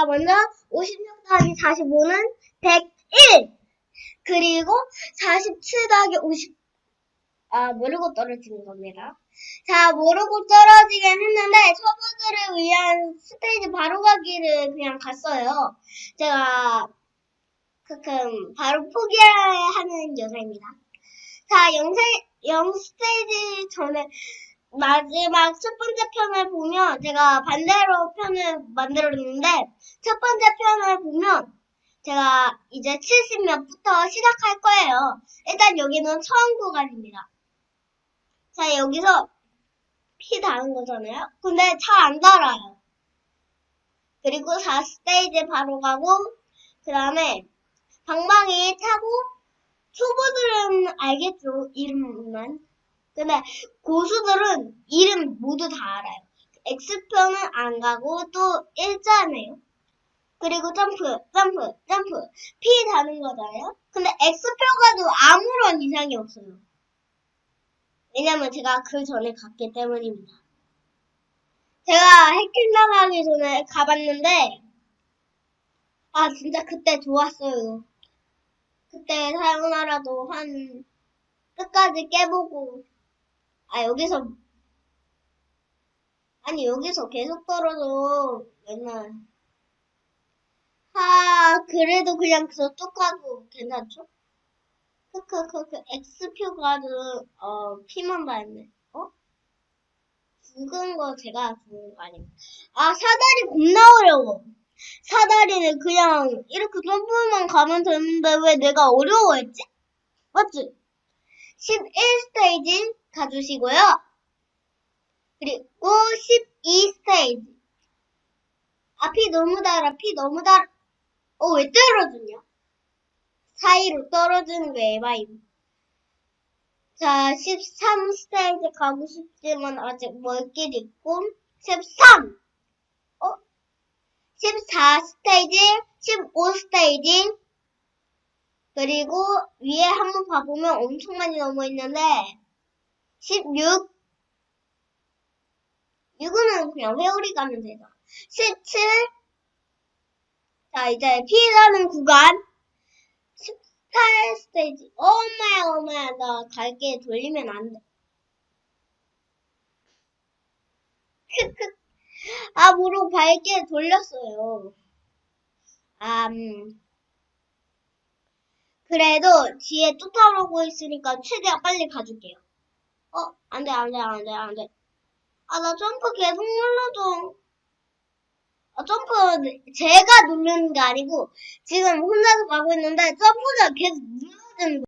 자, 먼저 56 더하기 45는 101. 그리고 47 더하기 50, 아, 모르고 떨어지는 겁니다. 자, 모르고 떨어지긴 했는데, 초보들을 위한 스테이지 바로 가기를 그냥 갔어요. 제가, 크큼, 바로 포기하는 여자입니다. 자, 영세, 영 스테이지 전에, 마지막 첫 번째 편을 보면, 제가 반대로 편을 만들었는데, 첫 번째 편을 보면, 제가 이제 70몇부터 시작할 거예요. 일단 여기는 처음 구간입니다. 자, 여기서 피 다는 거잖아요. 근데 잘 안 달아요. 그리고 4스테이지 바로 가고, 그 다음에 방망이 타고, 초보들은 알겠죠, 이름만. 근데 고수들은 이름 모두 다 알아요. X표는 안 가고 또 일자네요. 그리고 점프, 점프, 점프. P 다는 거잖아요. 근데 X표 가도 아무런 이상이 없어요. 왜냐면 제가 그 전에 갔기 때문입니다. 제가 해킹 당하기 전에 가봤는데, 아, 진짜 그때 좋았어요. 그때 사용하라도 한, 끝까지 깨보고, 아, 여기서, 아니, 여기서 계속 떨어져, 맨날. 아, 그래도 그냥 저쪽 가도 괜찮죠? 크크크크, X표 가도, 어, 피만 닿네. 어? 죽은 거 제가 죽은 거 아닙니다. 아, 사다리 겁나 어려워. 사다리는 그냥 이렇게 점프만 가면 되는데 왜 내가 어려워했지? 맞지? 11스테이지 가주시고요. 그리고 12스테이지. 아, 피 너무 달아, 피 너무 달아. 어, 왜 떨어지냐? 사이로 떨어지는 게 에바임. 자, 13스테이지 가고 싶지만 아직 멀 길 있고, 13! 어? 14스테이지, 15스테이지, 그리고 위에 한번 봐보면 엄청 많이 넘어 있는데, 16, 6은 그냥 회오리 가면 되죠. 17, 자, 이제 피라는 구간. 18 스테이지. 엄마야, 엄마야. 나 갈게 돌리면 안 돼. 크크. 아, 모르고 밝게 돌렸어요. 아, 음. 그래도 뒤에 쫓아오고 있으니까 최대한 빨리 가줄게요. 어, 안 돼, 안 돼, 안 돼, 안 돼. 아, 나 점프 계속 눌러줘. 아, 점프 제가 누르는 게 아니고 지금 혼자서 가고 있는데 점프가 계속 눌러지는 거예요.